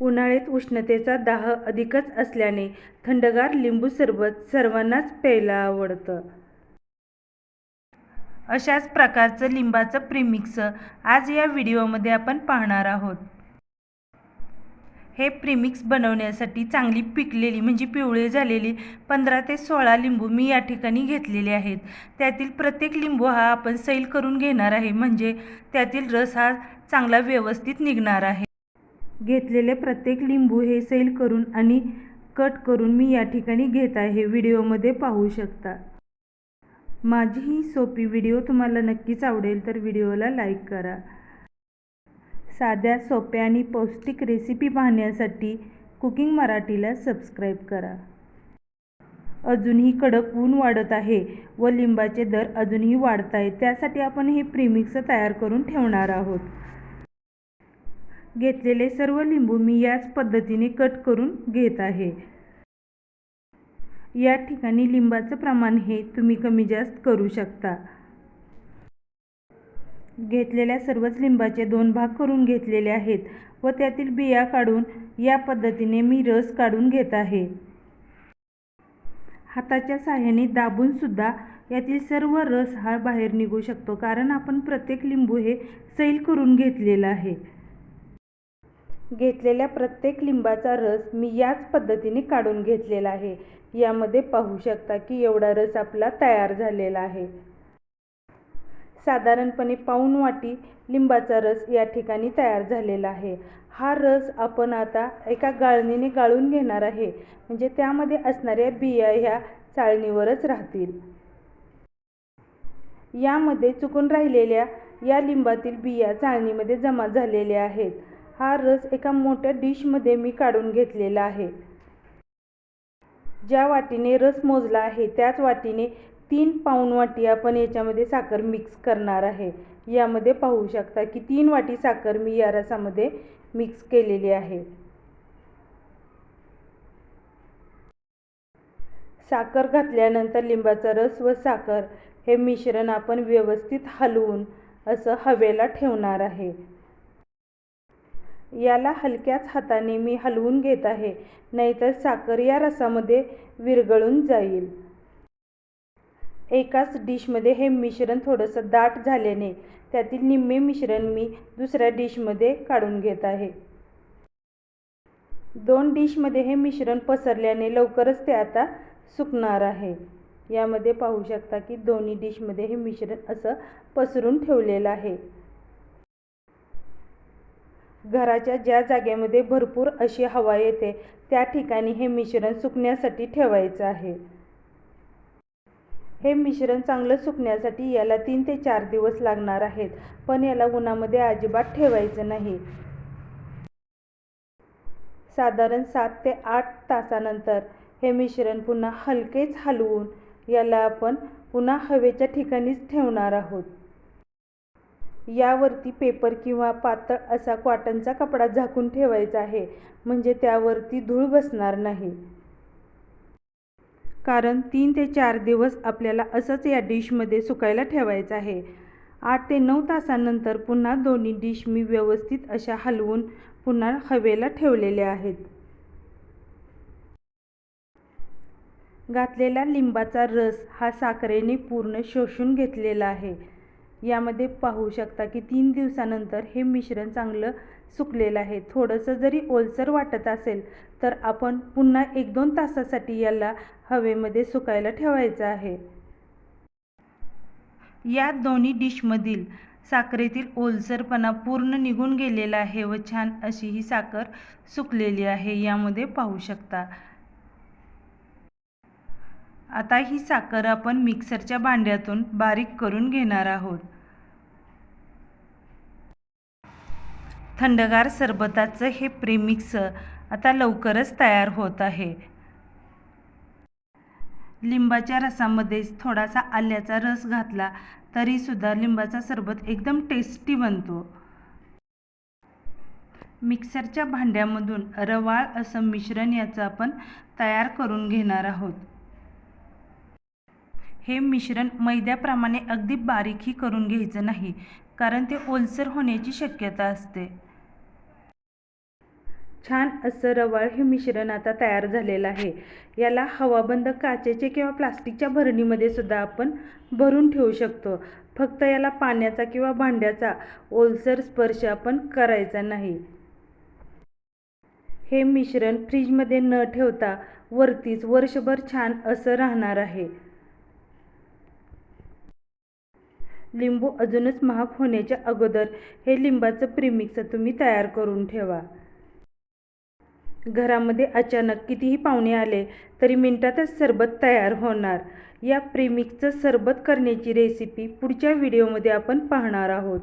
उन्हाळ्यात उष्णतेचा दाह अधिकच असल्याने थंडगार लिंबू सरबत सर्वांनाच प्यायला आवडतं. अशाच प्रकारचं लिंबाचं प्रिमिक्स आज या व्हिडिओमध्ये आपण पाहणार आहोत. हे प्रिमिक्स बनवण्यासाठी चांगली पिकलेली म्हणजे पिवळे झालेली पंधरा ते सोळा लिंबू मी या ठिकाणी घेतलेले आहेत. त्यातील प्रत्येक लिंबू हा आपण सैल करून घेणार आहे म्हणजे त्यातील रस हा चांगला व्यवस्थित निघणार आहे. घेतलेले प्रत्येक लिंबू हे सैल करून आणि कट करून मी या ठिकाणी घेत आहे. व्हिडिओमध्ये पाहू शकता. माझी ही सोपी व्हिडिओ तुम्हाला नक्कीच आवडेल तर व्हिडिओला लाईक करा. साध्या, सोप्या आणि पौष्टिक रेसिपी पाहण्यासाठी कुकिंग मराठीला सबस्क्राईब करा. अजूनही कडक ऊन वाढत आहे व लिंबाचे दर अजूनही वाढत आहे त्यासाठी आपण हे प्रीमिक्स तयार करून ठेवणार आहोत. घेतलेले सर्व लिंबू मी याच पद्धतीने कट करून घेत आहे. या ठिकाणी लिंबाचं प्रमाण हे तुम्ही कमी जास्त करू शकता. घेतलेल्या सर्वच लिंबाचे दोन भाग करून घेतलेले आहेत व त्यातील बिया काढून या पद्धतीने मी रस काढून घेत आहे. हाताच्या साह्याने दाबून सुद्धा यातील सर्व रस हा बाहेर निघू शकतो कारण आपण प्रत्येक लिंबू हे सैल करून घेतलेला आहे. घेतलेल्या प्रत्येक लिंबाचा रस मी याच पद्धतीने काढून घेतलेला आहे. यामध्ये पाहू शकता की एवढा रस आपला तयार झालेला आहे. साधारणपणे पाऊण वाटी लिंबाचा रस या ठिकाणी तयार झालेला आहे. हा रस आपण आता एका गाळणीने गाळून घेणार आहे म्हणजे त्यामध्ये असणाऱ्या बिया ह्या चाळणीवरच राहतील. यामध्ये चुकून राहिलेल्या या लिंबातील बिया चाळणीमध्ये जमा झालेल्या आहेत. हा रस एका मोठ्या डिशमध्ये मी काढून घेतलेला आहे. ज्या वाटीने रस मोजला आहे त्याच वाटीने तीन पाऊण वाटी आपण याच्यामध्ये साखर मिक्स करणार आहे. यामध्ये पाहू शकता की तीन वाटी साखर मी या रसामध्ये मिक्स केलेली आहे. साखर घातल्यानंतर लिंबाचा रस व साखर हे मिश्रण आपण व्यवस्थित हलवून असं हवेला ठेवणार आहे. याला हलक्याच हाताने मी हलवून घेत आहे नाहीतर साखर या रसामध्ये विरघळून जाईल. एकाच डिशमध्ये हे मिश्रण थोडंसं दाट झाल्याने त्यातील निम्मे मिश्रण मी दुसऱ्या डिशमध्ये काढून घेत आहे. दोन डिशमध्ये हे मिश्रण पसरल्याने लवकरच ते आता सुकणार आहे. यामध्ये पाहू शकता की दोन्ही डिशमध्ये हे मिश्रण असं पसरून ठेवलेलं आहे. घराच्या ज्या जागेमध्ये भरपूर अशी हवा येते त्या ठिकाणी हे मिश्रण सुकण्यासाठी ठेवायचं आहे. हे मिश्रण चांगलं सुकण्यासाठी याला तीन ते चार दिवस लागणार आहेत पण याला उन्हामध्ये अजिबात ठेवायचं नाही. साधारण सात ते आठ तासानंतर हे मिश्रण पुन्हा हलकेच हलवून याला आपण पुन्हा हवेच्या ठिकाणीच ठेवणार आहोत. यावरती पेपर किंवा पातळ असा कॉटनचा कपडा झाकून ठेवायचा आहे म्हणजे त्यावरती धूळ बसणार नाही. कारण तीन ते चार दिवस आपल्याला असंच या डिशमध्ये सुकायला ठेवायचं आहे. आठ ते नऊ तासानंतर पुन्हा दोन्ही डिश मी व्यवस्थित अशा हलवून पुन्हा हवेला ठेवलेल्या आहेत. घातलेला लिंबाचा रस हा साखरेने पूर्ण शोषून घेतलेला आहे. यामध्ये पाहू शकता की तीन दिवसानंतर हे मिश्रण चांगलं सुकलेलं आहे. थोडंसं जरी ओलसर वाटत असेल तर आपण पुन्हा एक दोन तासासाठी याला हवेमध्ये सुकायला ठेवायचं आहे. या दोन्ही डिशमधील साखरेतील ओलसरपणा पूर्ण निघून गेलेला आहे व छान अशी ही साखर सुकलेली आहे. यामध्ये पाहू शकता. आता ही साखर आपण मिक्सरच्या भांड्यातून बारीक करून घेणार आहोत. थंडगार सरबताचं हे प्रेमिक्स आता लवकरच तयार होत आहे. लिंबाच्या रसामध्येच थोडासा आल्याचा रस घातला तरीसुद्धा लिंबाचा सरबत एकदम टेस्टी बनतो. मिक्सरच्या भांड्यामधून रवाळ असं मिश्रण याचं आपण तयार करून घेणार आहोत. हे मिश्रण मैद्याप्रमाणे अगदी बारीकही करून घ्यायचं नाही कारण ते ओलसर होण्याची शक्यता असते. छान असं रवाळ हे मिश्रण आता तयार झालेलं आहे. याला हवाबंद काचेचे किंवा प्लास्टिकच्या भरणीमध्ये सुद्धा आपण भरून ठेवू शकतो. फक्त याला पाण्याचा किंवा भांड्याचा ओलसर स्पर्श आपण करायचा नाही. हे मिश्रण फ्रीजमध्ये न ठेवता वरतीच वर्षभर छान असं राहणार आहे. लिंबू अजूनच महाग होण्याच्या अगोदर हे लिंबाचं प्रिमिक्स तुम्ही तयार करून ठेवा. घरामध्ये अचानक कितीही पाहुणे आले तरी मिनटातच सरबत तयार होणार. या प्रेमिकचं सरबत करण्याची रेसिपी पुढच्या व्हिडिओमध्ये आपण पाहणार आहोत.